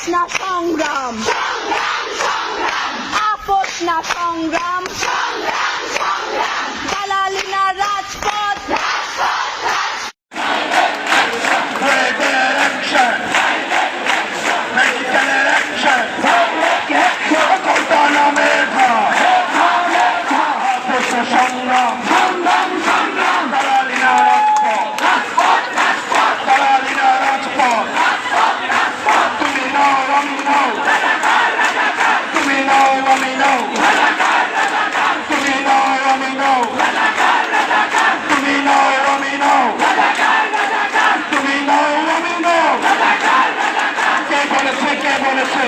Apot na gongram. Apot na gongram. Dalalina Rajpot. Autonomy! Autonomy! Autonomy! আমি নাও তুমি নাও আমি নাও তুমি নাও আমি নাও তুমি নাও আমি নাও কে বলেছে কে বলেছে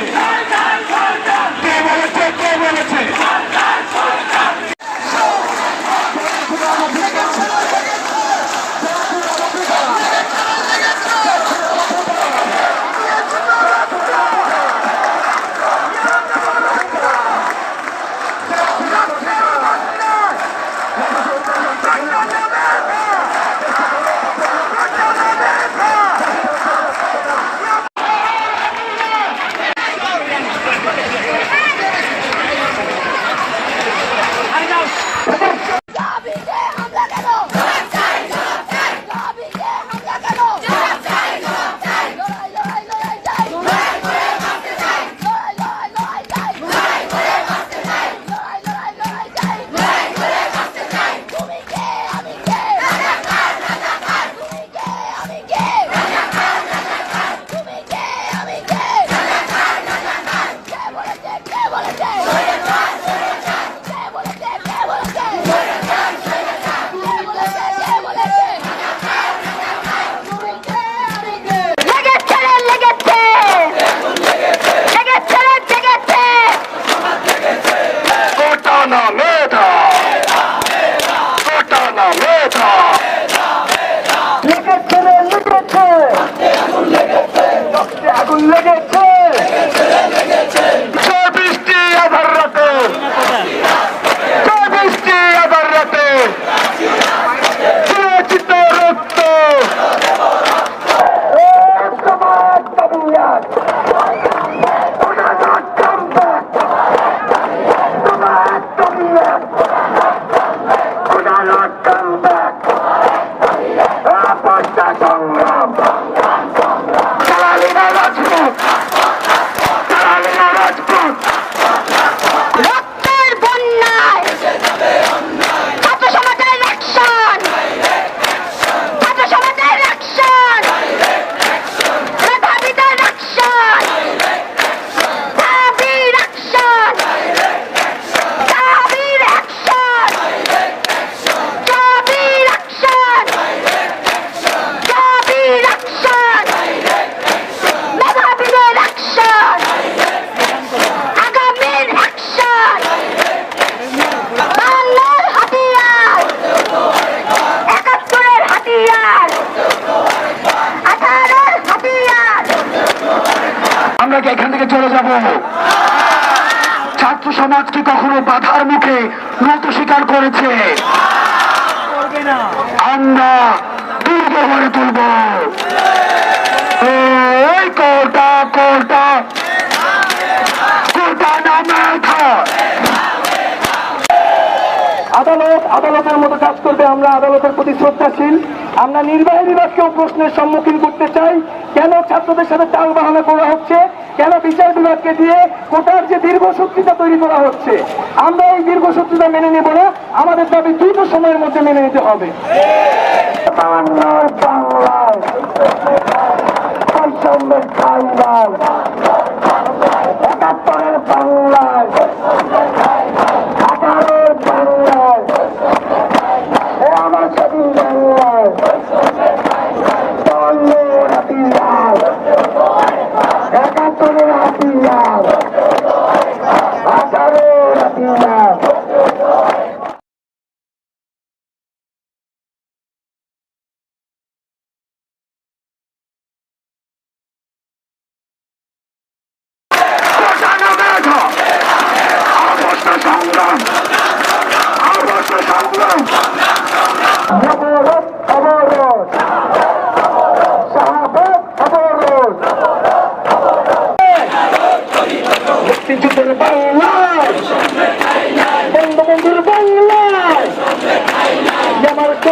আমরা কি এখান থেকে চলে যাব। ছাত্র সমাজ কি কখনো বাধার মুখে নত স্বীকার করেছে। আমরা দুর্গ গড়ে তুলব আদালত, আদালতের মতো কাজ করবে আমরা। আদালতের প্রতি শ্রদ্ধাশীল। আমরা নির্বাহী বিভাগকেও প্রশ্নের সম্মুখীন করতে চাই। কেন ছাত্রদের সাথে টাল বাহানা করা হচ্ছে? কেন বিচার বিভাগকে দিয়ে কোটার যে দীর্ঘসূত্রিতা তৈরি করা হচ্ছে? আমরা এই দীর্ঘসূত্রিতা মেনে নেব না। আমাদের দাবি দ্রুত সময়ের মধ্যে মেনে নিতে হবে। বাংলায়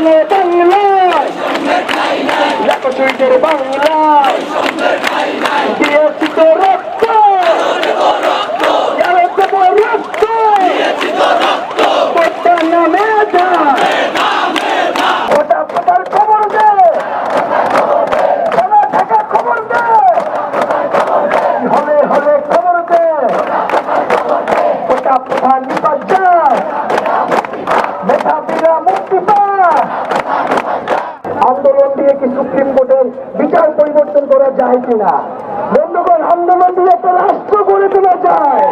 সোনার বাংলায় নামে ওটা কোথার খবর দে থাকা খবর দে হলে হলে খবর দে নিপাত যায় মেধাবীরা মুক্তি পায় আন্দোলন দিয়ে কি সুপ্রিম কোর্টের বিচার পরিবর্তন করা যায় কিনা? বন্ধুগণ, আন্দোলন দিয়ে একটা রাষ্ট্র গড়ে তোলা যায়।